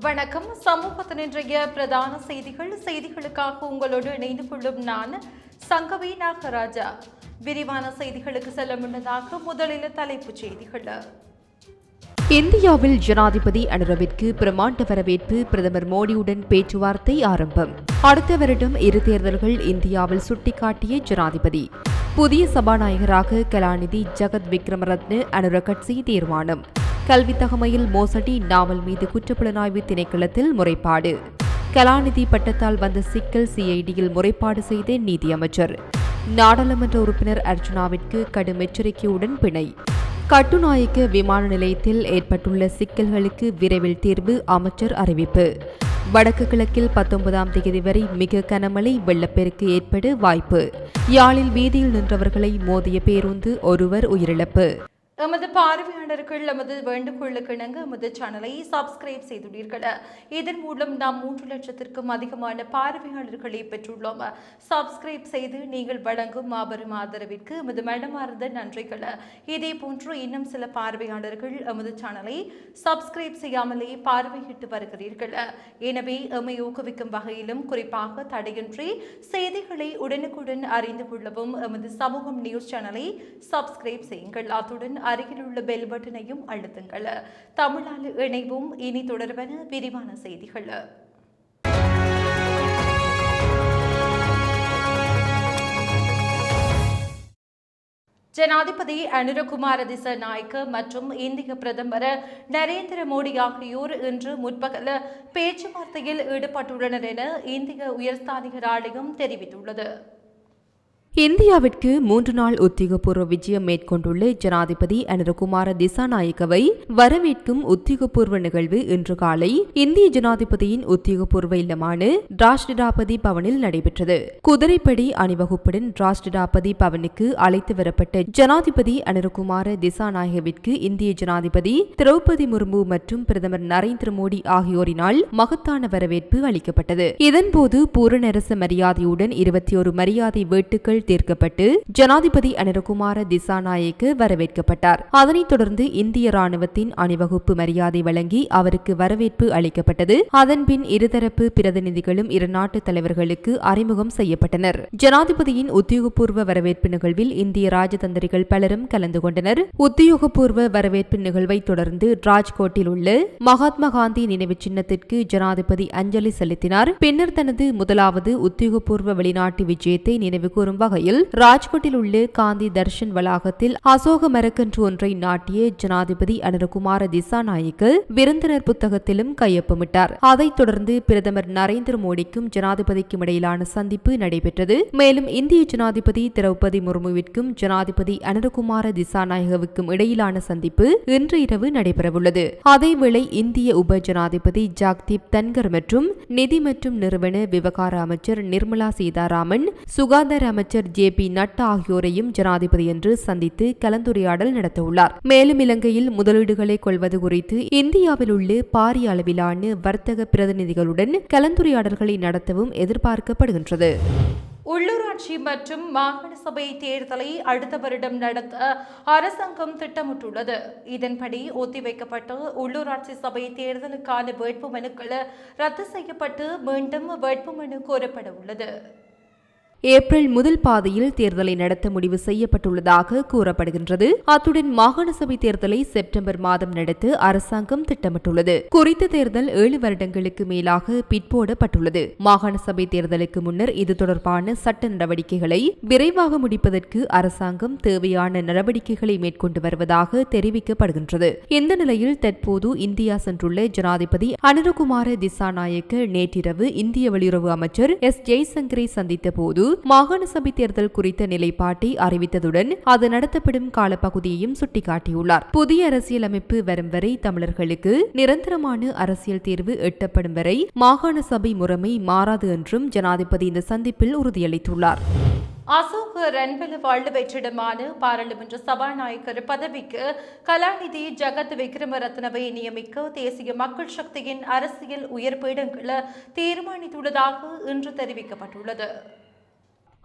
வணக்கம். சமூகத்தின் இன்றைய பிரதான செய்திகள். செய்திகளுக்காக உங்களோடு இணைந்து கொள்ளும் நான் சங்கவி நாகராஜா. விரிவான செய்திகளுக்கு செல்ல முன்னதாக முதலில் தலைப்புச் செய்திகள். இந்தியாவில் ஜனாதிபதி அனுரவிற்கு பிரமாண்ட வரவேற்பு பிரதமர் மோடியுடன் பேச்சுவார்த்தை ஆரம்பம். அடுத்த வருடம் இரு தேர்தல்கள் இந்தியாவில் சுட்டிக்காட்டிய ஜனாதிபதி. புதிய சபாநாயகராக கலாநிதி ஜெகத் விக்ரமரத்ன அனுர கட்சி தீர்மானம். கல்வி தகமையில் மோசடி நாவல் மீது குற்றப்புலனாய்வு திணைக்களத்தில் முறைப்பாடு. கலாநிதி பட்டத்தால் வந்த சிக்கல் சிஐடியில் முறைப்பாடு செய்த நீதியமைச்சர். நாடாளுமன்ற உறுப்பினர் அர்ஜுனாவிற்கு கடும் எச்சரிக்கையுடன் பிணை. கட்டுநாயக்க விமான நிலையத்தில் ஏற்பட்டுள்ள சிக்கல்களுக்கு விரைவில் தீர்வு அமைச்சர் அறிவிப்பு. வடக்கு கிழக்கில் பத்தொன்பதாம் தேதி வரை மிக கனமழை வெள்ளப்பெருக்கு ஏற்பட வாய்ப்பு. யாழில் வீதியில் நின்றவர்களை மோதிய பேருந்து ஒருவர் உயிரிழப்பு. எமது பார்வையாளர்கள் எமது வேண்டுகோளுக்கு இணங்க எமது சேனலை சப்ஸ்கிரைப் செய்துள்ளீர்கள்? இதன் மூலம் நாம் மூன்று லட்சத்திற்கும் அதிகமான பார்வையாளர்களை பெற்றுள்ளோம். சப்ஸ்கிரைப் செய்து நீங்கள் வழங்கும் மாபெரும் ஆதரவிற்கு எமது மனமார்ந்த நன்றிகள். இதே போன்று இன்னும் சில பார்வையாளர்கள் எமது சேனலை சப்ஸ்கிரைப் செய்யாமலே பார்வையிட்டு வருகிறீர்கள்? எனவே எம்மை ஊக்குவிக்கும் வகையிலும் குறிப்பாக தடையின்றி செய்திகளை உடனுக்குடன் அறிந்து கொள்ளவும் எமது சமூகம் நியூஸ் சேனலை சப்ஸ்கிரைப் செய்யுங்கள். அத்துடன் அருகிலுள்ள பெல் பட்டனையும் அழுத்துங்கள். தமிழால் இணைவும். இனி தொடர்பான விரிவான செய்திகள். ஜனாதிபதி அனுரகுமார திசநாயக்க மற்றும் இந்திய பிரதமர் நரேந்திர மோடி ஆகியோர் இன்று முற்பகல் பேச்சுவார்த்தையில் ஈடுபட்டுள்ளனர் என இந்திய உயர்ஸ்தானிகர் ஆலயம் தெரிவித்துள்ளது. இந்தியாவிற்கு மூன்று நாள் உத்தியோகபூர்வ விஜயம் மேற்கொண்டுள்ள ஜனாதிபதி அனுரகுமார திசாநாயக்கவை வரவேற்கும் உத்தியோகபூர்வ நிகழ்வு இன்று காலை இந்திய ஜனாதிபதியின் உத்தியோகபூர்வ இல்லமான ராஷ்டிராபதி பவனில் நடைபெற்றது. குதிரைப்படி அணிவகுப்புடன் ராஷ்டிராபதி பவனுக்கு அழைத்து வரப்பட்ட ஜனாதிபதி அனுரகுமார திசாநாயகவிற்கு இந்திய ஜனாதிபதி திரௌபதி முர்மு மற்றும் பிரதமர் நரேந்திர மோடி ஆகியோரினால் மகத்தான வரவேற்பு அளிக்கப்பட்டது. இதன்போது பூரணரச மரியாதையுடன் இருபத்தி ஒரு மரியாதை வேட்டுக்கள் தீர்க்கப்பட்டு ஜனாதிபதி அனிரகுமார திசாநாயக்கு வரவேற்கப்பட்டார். அதனைத் தொடர்ந்து இந்திய ராணுவத்தின் அணிவகுப்பு மரியாதை வழங்கி அவருக்கு வரவேற்பு அளிக்கப்பட்டது. அதன்பின் இருதரப்பு பிரதிநிதிகளும் இரு நாட்டு தலைவர்களுக்கு அறிமுகம் செய்யப்பட்டனர். ஜனாதிபதியின் உத்தியோகபூர்வ வரவேற்பு நிகழ்வில் இந்திய ராஜதந்திரிகள் பலரும் கலந்து கொண்டனர். உத்தியோகபூர்வ வரவேற்பு நிகழ்வை தொடர்ந்து ராஜ்கோட்டில் உள்ள மகாத்மா காந்தி நினைவு சின்னத்திற்கு ஜனாதிபதி அஞ்சலி செலுத்தினார். பின்னர் தனது முதலாவது உத்தியோகபூர்வ வெளிநாட்டு விஜயத்தை நினைவுகூரும் வகையில் ராஜ்கோட்டில் உள்ள காந்தி தர்ஷன் வளாகத்தில் அசோக மரக்கன்று ஒன்றை நாட்டிய ஜனாதிபதி அனுரகுமார திசாநாயக்கு விருந்தினர் புத்தகத்திலும் கையொப்பமிட்டார். அதைத் தொடர்ந்து பிரதமர் நரேந்திர மோடிக்கும் ஜனாதிபதிக்கும் இடையிலான சந்திப்பு நடைபெற்றது. மேலும் இந்திய ஜனாதிபதி திரௌபதி முர்முவிற்கும் ஜனாதிபதி அனுரகுமார திசாநாயகவுக்கும் இடையிலான சந்திப்பு இன்று இரவு நடைபெறவுள்ளது. அதேவேளை இந்திய உப ஜனாதிபதி ஜாக்தீப் தன்கர் மற்றும் நிதி மற்றும் நிறுவன விவகார அமைச்சர் நிர்மலா சீதாராமன் சுகாதார அமைச்சர் ஜே பி நட் ஆகியோரையும் ஜனாதிபதி என்று சந்தித்து கலந்துரையாடல் நடத்தவுள்ளார். மேலும் இலங்கையில் முதலீடுகளை கொள்வது குறித்து இந்தியாவில் உள்ள பாரிய அளவிலான வர்த்தக பிரதிநிதிகளுடன் கலந்துரையாடல்களை நடத்தவும் எதிர்பார்க்கப்படுகின்றது. உள்ளூராட்சி மற்றும் மாகாண சபை தேர்தலை அடுத்த வருடம் நடத்த அரசாங்கம் திட்டமிட்டுள்ளது. இதன்படி ஒத்திவைக்கப்பட்ட உள்ளூராட்சி சபை தேர்தலுக்கான வேட்புமனுக்கள் ரத்து செய்யப்பட்டு மீண்டும் வேட்புமனு கோரப்பட உள்ளது ஏப்ரல் முதல் பாதையில் தேர்தலை நடத்த முடிவு செய்யப்பட்டுள்ளதாக கூறப்படுகின்றது. அத்துடன் மாகாண சபை தேர்தலை செப்டம்பர் மாதம் நடத்த அரசாங்கம் திட்டமிட்டுள்ளது. குறித்த தேர்தல் ஏழு வருடங்களுக்கு மேலாக பிற்போடப்பட்டுள்ளது மாகாண சபை தேர்தலுக்கு முன்னர் இது தொடர்பான சட்ட நடவடிக்கைகளை விரைவாக முடிப்பதற்கு அரசாங்கம் தேவையான நடவடிக்கைகளை மேற்கொண்டு வருவதாக தெரிவிக்கப்படுகின்றது. இந்த நிலையில் தற்போது இந்தியா சென்றுள்ள ஜனாதிபதி அனுரகுமார திசாநாயக்க நேற்றிரவு இந்திய வெளியுறவு அமைச்சர் எஸ் ஜெய்சங்கரை சந்தித்த போது மாகாண சபை தேர்தல் குறித்த நிலைப்பாட்டை அறிவித்ததுடன் அது நடத்தப்படும் காலப்பகுதியையும் சுட்டிக்காட்டியுள்ளார். புதிய அரசியலமைப்பு வரும் வரை தமிழர்களுக்கு நிரந்தரமான அரசியல் தீர்வு எட்டப்படும் வரை மாகாண சபை முறைமை மாறாது என்றும் ஜனாதிபதி இந்த சந்திப்பில் உறுதியளித்துள்ளார். அசோக் ரன்பல வாழ்வு வெற்றிடமான பாராளுமன்ற சபாநாயகர் பதவிக்கு கலாநிதி ஜகத் விக்ரமரத்னவை நியமிக்க தேசிய மக்கள் சக்தியின் அரசியல் உயர்பீடங்களை தீர்மானித்துள்ளதாக இன்று தெரிவிக்கப்பட்டுள்ளது.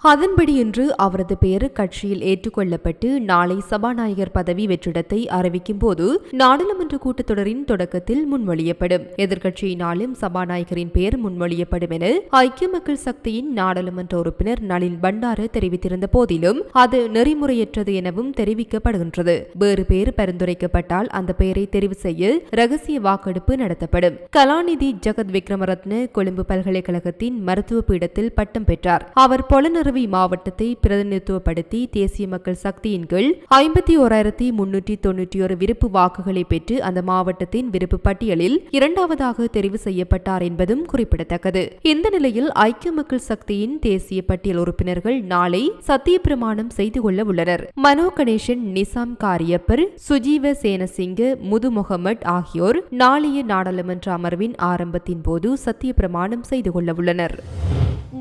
அதன்படி இன்று அவரது பெயர் கட்சியில் ஏற்றுக்கொள்ளப்பட்டு நாளை சபாநாயகர் பதவி வெற்றிடத்தை அறிவிக்கும் போது நாடாளுமன்ற கூட்டத்தொடரின் தொடக்கத்தில் முன்மொழியப்படும். எதிர்க்கட்சியினாலும் சபாநாயகரின் பெயர் முன்மொழியப்படும் என ஐக்கிய மக்கள் சக்தியின் நாடாளுமன்ற உறுப்பினர் நளின் பண்டார தெரிவித்திருந்த போதிலும் அது நெறிமுறையற்றது எனவும் தெரிவிக்கப்படுகின்றது. வேறு பெயர் பரிந்துரைக்கப்பட்டால் அந்த பெயரை தெரிவு செய்ய ரகசிய வாக்கெடுப்பு நடத்தப்படும். கலாநிதி ஜெகத் விக்ரமரத்ன கொழும்பு பல்கலைக்கழகத்தின் மருத்துவ பீடத்தில் பட்டம் பெற்றார். அவர் பொலனறுவி மாவட்டத்தை பிரதிநிதித்துவப்படுத்தி தேசிய மக்கள் சக்தியின் கீழ் ஐம்பத்தி ஓராயிரத்தி முன்னூற்றி தொன்னூற்றி ஒரு விருப்பு வாக்குகளை பெற்று அந்த மாவட்டத்தின் விருப்பு பட்டியலில் இரண்டாவதாக தெரிவு செய்யப்பட்டார் என்பதும் குறிப்பிடத்தக்கது. இந்த நிலையில் ஐக்கிய மக்கள் சக்தியின் தேசிய பட்டியல் உறுப்பினர்கள் நாளை சத்திய பிரமாணம் செய்து கொள்ள உள்ளனர். மனோ கணேசன் நிசாம் காரியப்பர் சுஜீவ சேனசிங்க முது முகமட் ஆகியோர் நாளைய நாடாளுமன்ற அமர்வின் ஆரம்பத்தின் போது சத்திய பிரமாணம் செய்து கொள்ள உள்ளனர்.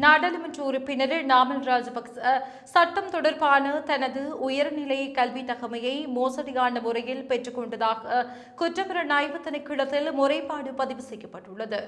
நாடாளுமன்ற உறுப்பினர் நாமல் ராஜபக்ச சட்டம் தொடர்பான தனது உயர்நிலை கல்வி தகமையை மோசடியான முறையில் பெற்றுக்கொண்டதாக குற்றப்புலனாய்வு திணைக்களத்தில் முறைப்பாடு பதிவு செய்யப்பட்டுள்ளது.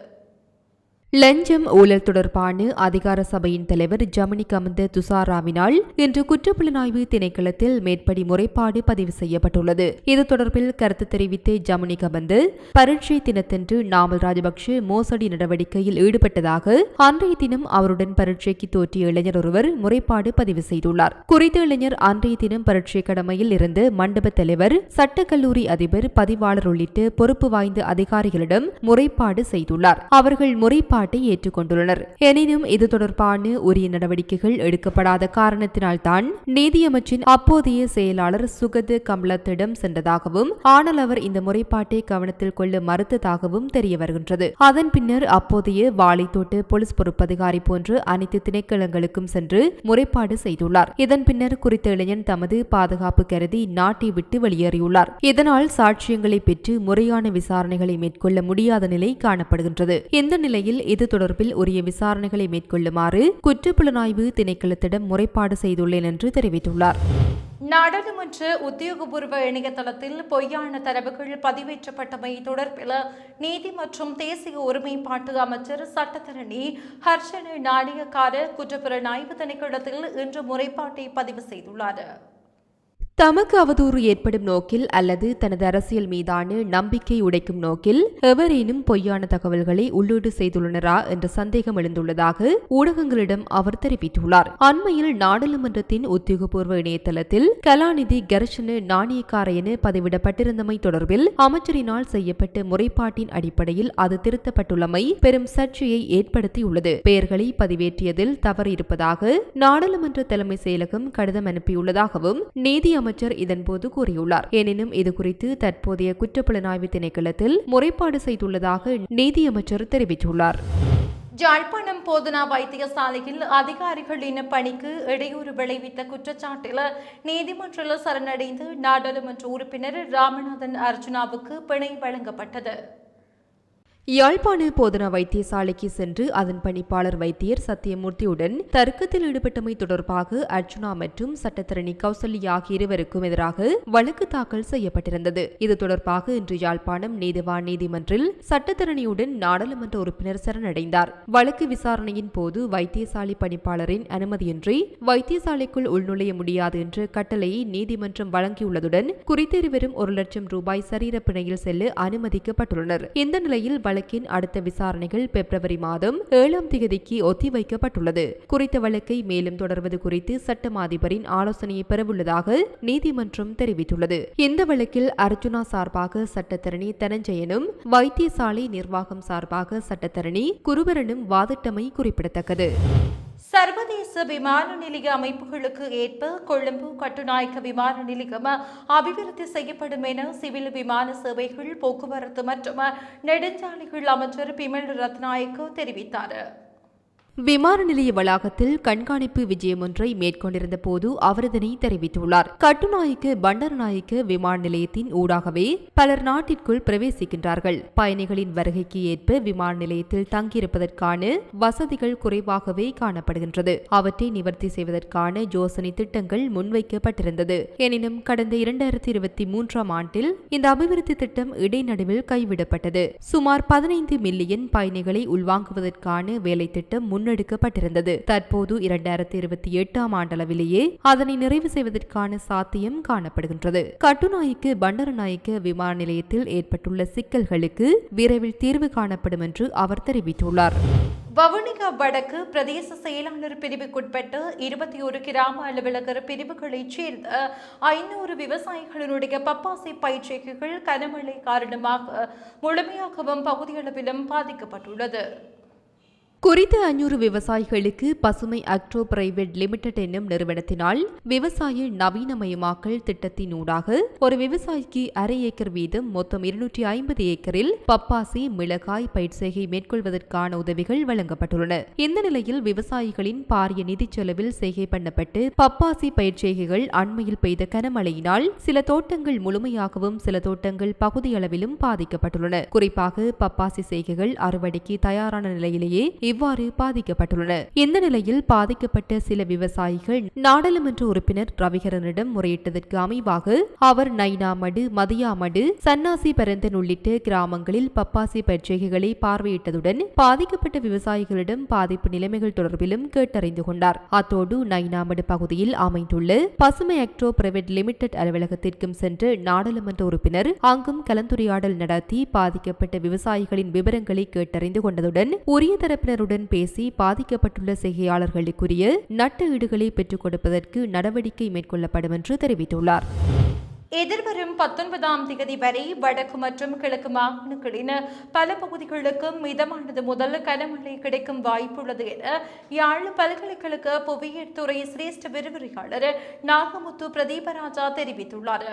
லஞ்சம் ஊழல் தொடர்பான அதிகார சபையின் தலைவர் ஜமினி கமந்த துசாராவினால் இன்று குற்றப்புலனாய்வு திணைக்களத்தில் மேற்படி முறைப்பாடு பதிவு செய்யப்பட்டுள்ளது. இது தொடர்பில் கருத்து தெரிவித்த ஜமினி கமந்து பரீட்சை தினத்தன்று நாமல் ராஜபக்ஷ மோசடி நடவடிக்கையில் ஈடுபட்டதாக அன்றைய தினம் அவருடன் பரீட்சைக்கு தோற்றிய இளைஞர் ஒருவர் முறைப்பாடு பதிவு செய்துள்ளார். குறித்த இளைஞர் அன்றைய தினம் பரீட்சை கடமையில் இருந்து மண்டப தலைவர் சட்டக்கல்லூரி அதிபர் பதிவாளர் உள்ளிட்ட பொறுப்பு வாய்ந்த அதிகாரிகளிடம் முறைப்பாடு செய்துள்ளார். அவர்கள் முறைப்பாடு நிலைப்பாட்டை ஏற்றுக்கொண்டுள்ளனர். எனினும் இது தொடர்பான உரிய நடவடிக்கைகள் எடுக்கப்படாத காரணத்தினால்தான் நீதியமைச்சின் அப்போதைய செயலாளர் சுகது கமலத்திடம் சென்றதாகவும் ஆனால் அவர் இந்த முறைப்பாட்டை கவனத்தில் கொள்ள மறுத்ததாகவும் தெரிய வருகின்றது. அதன் பின்னர் அப்போதைய வாழைத்தோட்டு போலீஸ் பொறுப்பதிகாரி போன்று அனைத்து திணைக்களங்களுக்கும் சென்று முறைப்பாடு செய்துள்ளார். இதன் பின்னர் குறித்த இளைஞன் தமது பாதுகாப்பு கருதி நாட்டை விட்டு வெளியேறியுள்ளார். இதனால் சாட்சியங்களை பெற்று முறையான விசாரணைகளை மேற்கொள்ள முடியாத நிலை காணப்படுகின்றது. இந்த நிலையில் இது தொடர்பில் உரிய விசாரணைகளை மேற்கொள்ளுமாறு குற்றப்புலனாய்வு திணைக்களத்திடம் முறைப்பாடு செய்துள்ளேன் என்று தெரிவித்துள்ளார். நாடாளுமன்ற உத்தியோகபூர்வ இணையதளத்தில் பொய்யான தரவுகள் பதிவேற்றப்பட்டமை தொடர்பில் நீதி மற்றும் தேசிய ஒருமைப்பாட்டு அமைச்சர் சட்டத்தரணி ஹர்ஷன நாணயக்கார குற்றப்புலனாய்வு திணைக்களத்தில் இன்று முறைப்பாட்டை பதிவு செய்துள்ளார். தமக்கு அவதூறு ஏற்படும் நோக்கில் அல்லது தனது அரசியல் மீதான நம்பிக்கை உடைக்கும் நோக்கில் எவரேனும் பொய்யான தகவல்களை உள்ளீடு செய்துள்ளனரா என்ற சந்தேகம் எழுந்துள்ளதாக ஊடகங்களிடம் அவர் தெரிவித்துள்ளார். அண்மையில் நாடாளுமன்றத்தின் உத்தியோகபூர்வ இணையதளத்தில் கலாநிதி கர்ஷன நாணயக்கார என பதிவிடப்பட்டிருந்தமை தொடர்பில் அமைச்சரினால் செய்யப்பட்ட முறைப்பாட்டின் அடிப்படையில் அது திருத்தப்பட்டுள்ளமை பெரும் சர்ச்சையை ஏற்படுத்தியுள்ளது. பெயர்களை பதிவேற்றியதில் தவறு இருப்பதாக நாடாளுமன்ற தலைமை செயலகம் கடிதம் அனுப்பியுள்ளதாகவும் நீதி அமைச்சர் இதன்போது கூறியுள்ளார். எனினும் இதுகுறித்து தற்போதைய குற்றப்புலனாய்வு திணைக்களத்தில் முறைப்பாடு செய்துள்ளதாக நீதியமைச்சர் தெரிவித்துள்ளார். ஜாழ்ப்பாணம் போதனா வைத்தியசாலையில் அதிகாரிகளின் பணிக்கு இடையூறு விளைவித்த குற்றச்சாட்டில் நீதிமன்றில் சரணடைந்து நாடாளுமன்ற உறுப்பினர் ராமநாதன் அர்ஜுனாவுக்கு பிணை வழங்கப்பட்டது. யாழ்ப்பாண போதனா வைத்தியசாலைக்கு சென்று அதன் பணிப்பாளர் வைத்தியர் சத்தியமூர்த்தியுடன் தர்க்கத்தில் ஈடுபட்டமை தொடர்பாக அர்ஜுனா மற்றும் சட்டத்தரணி கௌசல்யா ஆகிய இருவருக்கும் எதிராக வழக்கு தாக்கல் செய்யப்பட்டிருந்தது. இது தொடர்பாக இன்று யாழ்ப்பாணம் நீதிவான் நீதிமன்றில் சட்டத்தரணியுடன் நாடாளுமன்ற உறுப்பினர் சரணடைந்தார். வழக்கு விசாரணையின் போது வைத்தியசாலை பணிப்பாளரின் அனுமதியின்றி வைத்தியசாலைக்குள் உள்நுழைய முடியாது என்ற கட்டளையை நீதிமன்றம் வழங்கியுள்ளதுடன் குறித்த இருவரும் ஒரு லட்சம் ரூபாய் சரீர பிணையில் செல்ல அனுமதிக்கப்பட்டுள்ளனர். இந்த நிலையில் வழக்கின் அடுத்த விசாரணைகள் பிப்ரவரி மாதம் ஏழாம் தேதிக்கு ஒத்திவைக்கப்பட்டுள்ளது. குறித்த வழக்கை மேலும் தொடர்வது குறித்து சட்ட அதிபரின் ஆலோசனையை பெறவுள்ளதாக நீதிமன்றம் தெரிவித்துள்ளது. இந்த வழக்கில் அர்ஜுனா சார்பாக சட்டத்தரணி தனஞ்சயனும் வைத்தியசாலை நிர்வாகம் சார்பாக சட்டத்தரணி குருவரனும் வாதிட்டமை குறிப்பிடத்தக்கது. சர்வதேச விமான நிலைய அமைப்புகளுக்கு ஏற்ப கொழும்பு கட்டுநாயக்க விமான நிலையம் அபிவிருத்தி செய்யப்படும் என சிவில் விமான சேவைகள் போக்குவரத்து மற்றும் நெடுஞ்சாலைகள் அமைச்சர் பிமல் ரத்நாயக்கு தெரிவித்தார். விமான நிலைய வளாகத்தில் கண்காணிப்பு விஜயம் ஒன்றை மேற்கொண்டிருந்த போது அவர் இதனை தெரிவித்துள்ளார். கட்டுநாயக்க பண்டரநாயக்க விமான நிலையத்தின் ஊடாகவே பலர் நாட்டிற்குள் பிரவேசிக்கின்றார்கள். பயணிகளின் வருகைக்கு ஏற்ப விமான நிலையத்தில் தங்கியிருப்பதற்கான வசதிகள் குறைவாகவே காணப்படுகின்றது. அவற்றை நிவர்த்தி செய்வதற்கான யோசனை திட்டங்கள் முன்வைக்கப்பட்டிருந்தது. எனினும் கடந்த இரண்டாயிரத்தி இருபத்தி மூன்றாம் ஆண்டில் இந்த அபிவிருத்தி திட்டம் இடைநடுவில் கைவிடப்பட்டது. சுமார் பதினைந்து மில்லியன் பயணிகளை உள்வாங்குவதற்கான வேலை திட்டம் முன் முன்னெடுக்கப்பட்டிருந்தது. தற்போது இரண்டாயிரத்தி இருபத்தி எட்டாம் ஆண்டளவிலேயே அதனை நிறைவு செய்வதற்கான சாத்தியம் காணப்படுகின்றது. கட்டுநாய்க்கு பண்டரநாயக்க விமான நிலையத்தில் ஏற்பட்டுள்ள சிக்கல்களுக்கு விரைவில் தீர்வு காணப்படும் என்று அவர் தெரிவித்துள்ளார். வவுனிகா வடக்கு பிரதேச செயலாளர் பிரிவுக்குட்பட்டு இருபத்தி ஒரு கிராம அலுவலகர் பிரிவுகளைச் சேர்ந்த ஐநூறு விவசாயிகளினுடைய பப்பாசி பயிற்சிகள் கனமழை காரணமாக முழுமையாகவும் பகுதியளவிலும் பாதிக்கப்பட்டுள்ளது. குறித்த அஞ்சூறு விவசாயிகளுக்கு பசுமை அக்ரோ பிரைவேட் லிமிடெட் என்னும் நிறுவனத்தினால் விவசாய நவீனமயமாக்கல் திட்டத்தினூடாக ஒரு விவசாயிக்கு அரை ஏக்கர் வீதம் மொத்தம் இருநூற்றி ஐம்பது ஏக்கரில் பப்பாசி மிளகாய் பயிர்செய்கை மேற்கொள்வதற்கான உதவிகள் வழங்கப்பட்டுள்ளன. இந்த நிலையில் விவசாயிகளின் பாரிய நிதிச் செலவில் செய்கை பண்ணப்பட்டு பப்பாசி பயிர்ச்செய்கைகள் அண்மையில் பெய்த கனமழையினால் சில தோட்டங்கள் முழுமையாகவும் சில தோட்டங்கள் பகுதியளவிலும் பாதிக்கப்பட்டுள்ளன. குறிப்பாக பப்பாசி செய்கைகள் அறுவடைக்கு தயாரான நிலையிலேயே இவ்வாறு பாதிக்கப்பட்டுள்ளனர் இந்த நிலையில் பாதிக்கப்பட்ட சில விவசாயிகள் நாடாளுமன்ற உறுப்பினர் ரவிகரனிடம் முறையிட்டதற்கு அமைவாக அவர் நைனாமடு மதியாமடு சன்னாசி பரந்தன் உள்ளிட்ட கிராமங்களில் பப்பாசி பச்சைகளை பார்வையிட்டதுடன் பாதிக்கப்பட்ட விவசாயிகளிடம் பாதிப்பு நிலைமைகள் தொடர்பிலும் கேட்டறிந்து கொண்டார். அத்தோடு நைனாமடு பகுதியில் அமைந்துள்ள பசுமை அக்ட்ரோ பிரைவேட் லிமிடெட் அலுவலகத்திற்கும் சென்று நாடாளுமன்ற உறுப்பினர் அங்கும் கலந்துரையாடல் நடத்தி பாதிக்கப்பட்ட விவசாயிகளின் விவரங்களை கேட்டறிந்து கொண்டதுடன் உரிய தரப்பினர் தரப்பினருடன் பேசி பாதிக்கப்பட்டுள்ள செய்கையாளர்களுக்குரிய நட்ட ஈடுகளை பெற்றுக் கொடுப்பதற்கு நடவடிக்கை மேற்கொள்ளப்படும் என்று தெரிவித்துள்ளார். எதிர்வரும் பத்தொன்பதாம் தேதி வரை வடக்கு மற்றும் கிழக்கு மாகாணங்களின் பல பகுதிகளுக்கும் மிதமானது முதல் கனமழை கிடைக்கும் வாய்ப்புள்ளது என யாழ் பல்கலைக்கழக புவியியல் துறை சிரேஷ்ட விரிவுரையாளர் நாகமுத்து பிரதீபராஜா தெரிவித்துள்ளார்.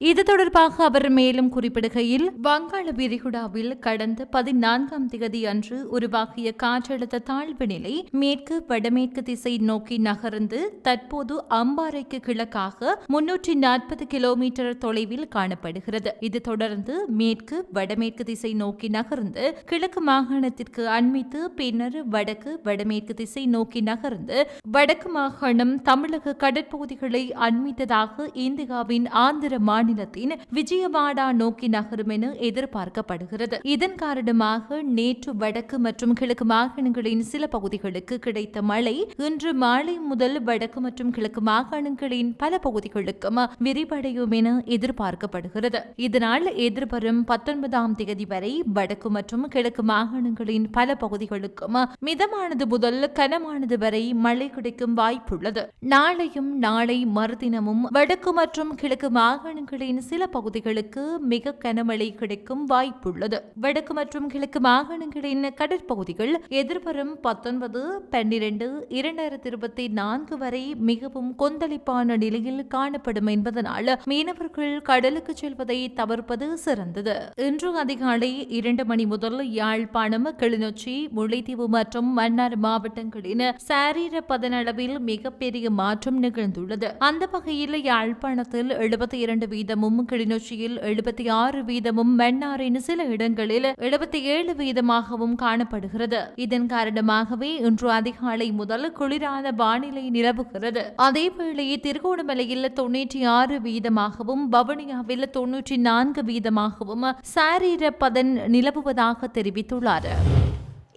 இது தொடர்பாக அவர் மேலும் குறிப்பிடுகையில் வங்காள விரிகுடாவில் கடந்த பதினான்காம் திகதி அன்று உருவாகிய காற்றழுத்த தாழ்வு நிலை மேற்கு வடமேற்கு திசை நோக்கி நகர்ந்து தற்போது அம்பாறைக்கு கிழக்காக முன்னூற்றி நாற்பது கிலோமீட்டர் தொலைவில் காணப்படுகிறது. இது தொடர்ந்து மேற்கு வடமேற்கு திசை நோக்கி நகர்ந்து கிழக்கு மாகாணத்திற்கு அண்மித்து பின்னர் வடக்கு வடமேற்கு திசை நோக்கி நகர்ந்து வடக்கு மாகாணம் தமிழக கடற்பகுதிகளை அண்மித்ததாக இந்தியாவின் ஆந்திர மாநிலத்தின் விஜயவாடா நோக்கி நகரும் என எதிர்பார்க்கப்படுகிறது. இதன் காரணமாக நேற்று வடக்கு மற்றும் கிழக்கு மாகாணங்களின் சில பகுதிகளுக்கு கிடைத்த மழை இன்று மாலை முதல் வடக்கு மற்றும் கிழக்கு மாகாணங்களின் பல பகுதிகளுக்கும் விரிவடையும் என எதிர்பார்க்கப்படுகிறது. இதனால் எதிர்வரும் பத்தொன்பதாம் தேதி வரை வடக்கு மற்றும் கிழக்கு மாகாணங்களின் பல பகுதிகளுக்கும் மிதமானது முதல் கனமானது வரை மழை கிடைக்கும் வாய்ப்புள்ளது. நாளையும் நாளை மறுதினமும் வடக்கு மற்றும் கிழக்கு மாகாணங்கள் மாகாணங்களின் சில பகுதிகளுக்கு மிக கனமழை கிடைக்கும் வாய்ப்புள்ளது. வடக்கு மற்றும் கிழக்கு மாகாணங்களின் கடற்பகுதிகள் எதிர்வரும் பத்தொன்பது பன்னிரண்டு இரண்டாயிரத்தி இருபத்தி நான்கு வரை மிகவும் கொந்தளிப்பான நிலையில் காணப்படும் என்பதனால் மீனவர்கள் கடலுக்கு செல்வதை தவிர்ப்பது சிறந்தது. இன்று அதிகாலை இரண்டு மணி முதல் யாழ்ப்பாணம் கிளிநொச்சி முல்லைத்தீவு மற்றும் மன்னார் மாவட்டங்களின் சாரீர பதனளவில் மிகப்பெரிய மாற்றம் நிகழ்ந்துள்ளது. அந்த வகையில் யாழ்ப்பாணத்தில் எழுபத்தி இரண்டு வீதமும் கிளிநொச்சியில் எழுபத்தி ஆறு வீதமும் மன்னாரின் சில இடங்களில் எழுபத்தி ஏழு வீதமாகவும் காணப்படுகிறது. இதன் காரணமாகவே இன்று அதிகாலை முதல் குளிரான வானிலை நிலவுகிறது. அதேவேளை திருகோணமலையில் தொன்னூற்றி ஆறு வீதமாகவும் வவுனியாவில் தொன்னூற்றி நான்கு வீதமாகவும் சாரீர பதன் நிலவுவதாக தெரிவித்துள்ளார்.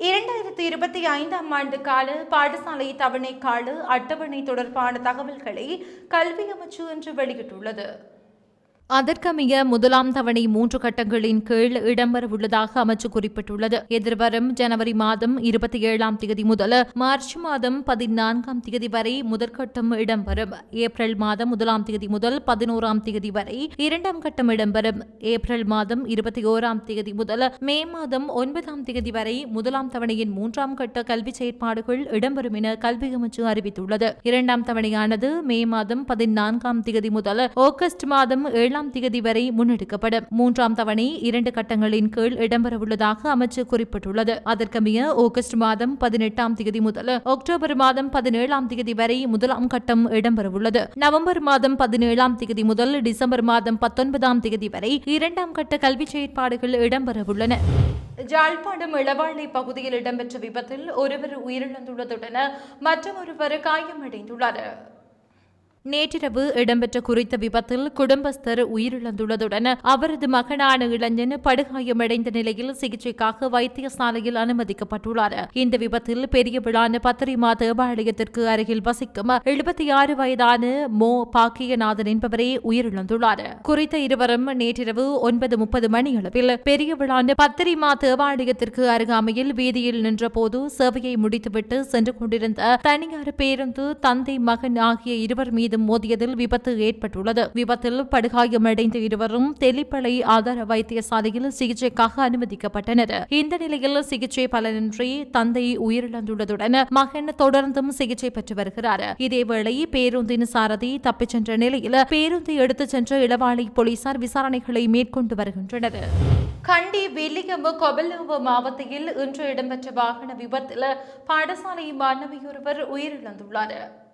இரண்டாயிரத்தி இருபத்தி ஐந்தாம் ஆண்டு கால பாடசாலை தவணை கால அட்டவணை தொடர்பான தகவல்களை கல்வி அமைச்சு இன்று வெளியிட்டுள்ளது. அதற்கமைய முதலாம் தவணை மூன்று கட்டங்களின் கீழ் இடம்பெறவுள்ளதாக அமைச்சு குறிப்பிட்டுள்ளது. எதிர்வரும் ஜனவரி மாதம் இருபத்தி ஏழாம் தேதி முதல் மார்ச் மாதம் பதினான்காம் தேதி வரை முதற்கட்டம் இடம்பெறும். ஏப்ரல் மாதம் முதலாம் தேதி முதல் பதினோராம் தேதி வரை இரண்டாம் கட்டம் இடம்பெறும். ஏப்ரல் மாதம் இருபத்தி ஓராம் தேதி முதல் மே மாதம் ஒன்பதாம் தேதி வரை முதலாம் தவணையின் மூன்றாம் கட்ட கல்வி செயற்பாடுகள் இடம்பெறும் என கல்வி அமைச்சு அறிவித்துள்ளது. இரண்டாம் தவணையானது மே மாதம் பதினான்காம் தேதி முதல் ஆகஸ்ட் மாதம் ஏழாம் தேதி வரை முன்னெடுக்கப்படும். மூன்றாம் தவணை இரண்டு கட்டங்களின் கீழ் இடம்பெறவுள்ளதாக அமைச்சு குறிப்பிட்டுள்ளது. அதற்கமைய ஆகஸ்ட் மாதம் பதினெட்டாம் தேதி முதல் அக்டோபர் மாதம் பதினேழாம் தேதி வரை முதலாம் கட்டம் இடம்பெறவுள்ளது. நவம்பர் மாதம் பதினேழாம் தேதி முதல் டிசம்பர் மாதம் பத்தொன்பதாம் தேதி வரை இரண்டாம் கட்ட கல்வி செயற்பாடுகள் இடம்பெறவுள்ளன. ஜாழ்ப்பாணம் இளவாளை பகுதியில் இடம்பெற்ற விபத்தில் ஒருவர் உயிரிழந்துள்ளதுடன் மற்றொருவர் காயமடைந்துள்ளார். நேற்றிரவு இடம்பெற்ற குறித்த விபத்தில் குடும்பஸ்தர் உயிரிழந்துள்ளதுடன் அவரது மகனான இளைஞன் படுகாயமடைந்த நிலையில் சிகிச்சைக்காக வைத்தியசாலையில் அனுமதிக்கப்பட்டுள்ளார். இந்த விபத்தில் பெரிய விழான பத்திரிமா தேவாலயத்திற்கு அருகில் வசிக்கும் எழுபத்தி ஆறு வயதான மோ. பாக்கியநாதன் என்பவரே உயிரிழந்துள்ளார். குறித்த இருவரும் நேற்றிரவு ஒன்பது முப்பது மணியளவில் பெரிய விழான பத்திரிமா தேவாலயத்திற்கு அருகாமையில் வீதியில் நின்றபோது சேவையை முடித்துவிட்டு சென்று கொண்டிருந்த தனியார் பேருந்து தந்தை மகன் ஆகிய இருவர் மீது மீதும் மோதியதில் விபத்து ஏற்பட்டுள்ளது. விபத்தில் படுகாயமடைந்த இருவரும் தெலிப்பளை ஆதார வைத்தியசாலையில் சிகிச்சைக்காக அனுமதிக்கப்பட்டனர். இந்த நிலையில் சிகிச்சை பலனின்றி தந்தை உயிரிழந்துள்ளதுடன் மகன் தொடர்ந்தும் சிகிச்சை பெற்று வருகிறார். இதேவேளை பேருந்தின் சாரதி தப்பிச் சென்ற நிலையில் பேருந்தை எடுத்துச் சென்ற இளவாலை போலீசார் விசாரணைகளை மேற்கொண்டு வருகின்றனர். கண்டி வெள்ளிகம்பு கொபலம்பு மாவட்டத்தில் இன்று இடம்பெற்ற வாகன விபத்தில் பாடசாலை மாணவியொருவர் உயிரிழந்துள்ளார்.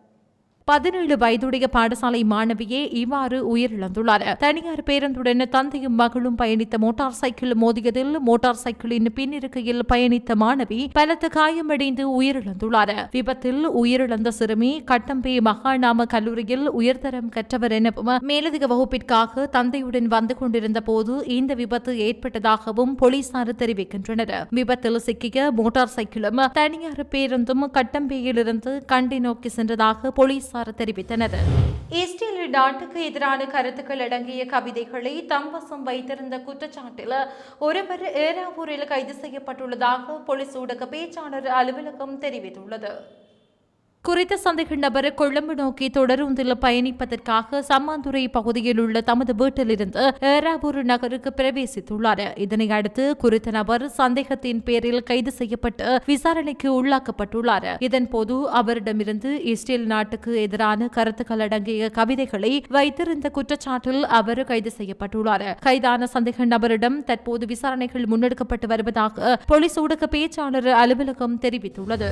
பதினேழு வயதுடைய பாடசாலை மாணவியே இவ்வாறு உயிரிழந்துள்ளார். தனியார் பேருந்துடன் தந்தையும் மகளும் பயணித்த மோட்டார் சைக்கிள் மோதியதில் மோட்டார் சைக்கிளின் பின்னிருக்கையில் பயணித்த மாணவி பலத்த காயமடைந்து உயிரிழந்துள்ளார். விபத்தில் உயிரிழந்த சிறுமி கட்டம்பே மகாநாம கல்லூரியில் உயர்தரம் கற்றவர் எனவும் மேலதிக வகுப்பிற்காக தந்தையுடன் வந்து கொண்டிருந்த போது இந்த விபத்து ஏற்பட்டதாகவும் போலீசார் தெரிவிக்கின்றனர். விபத்தில் சிக்கிய மோட்டார் சைக்கிளும் தனியார் பேருந்தும் கட்டம்பேயிலிருந்து கண்டி நோக்கி சென்றதாக போலீசார் தெரிவித்தனர். இஸ்ரேல் நாட்டுக்கு எதிரான கருத்துக்கள் அடங்கிய கவிதைகளை தம் வசம் வைத்திருந்த குற்றச்சாட்டில் ஒருவர் ஏராவூரில் கைது செய்யப்பட்டுள்ளதாக போலீஸ் ஊடக பேச்சாளர் அலுவலகம் தெரிவித்துள்ளது. குறித்த சந்தேக நபர் கொழும்பு நோக்கி தொடருந்தில் பயணிப்பதற்காக சம்மாந்துறை பகுதியில் உள்ள தமது வீட்டிலிருந்து ஏராபூர் நகருக்கு பிரவேசித்துள்ளார். இதனை அடுத்து குறித்த நபர் சந்தேகத்தின் பேரில் கைது செய்யப்பட்டு விசாரணைக்கு உள்ளாக்கப்பட்டுள்ளார். இதன்போது அவரிடமிருந்து இஸ்ரேல் நாட்டுக்கு எதிரான கருத்துக்கள் அடங்கிய கவிதைகளை வைத்திருந்த குற்றச்சாட்டில் அவர் கைது செய்யப்பட்டுள்ளார். கைதான சந்தேக நபரிடம் தற்போது விசாரணைகள் முன்னெடுக்கப்பட்டு வருவதாக போலீஸ் ஊடக பேச்சாளர் அலுவலகம் தெரிவித்துள்ளது.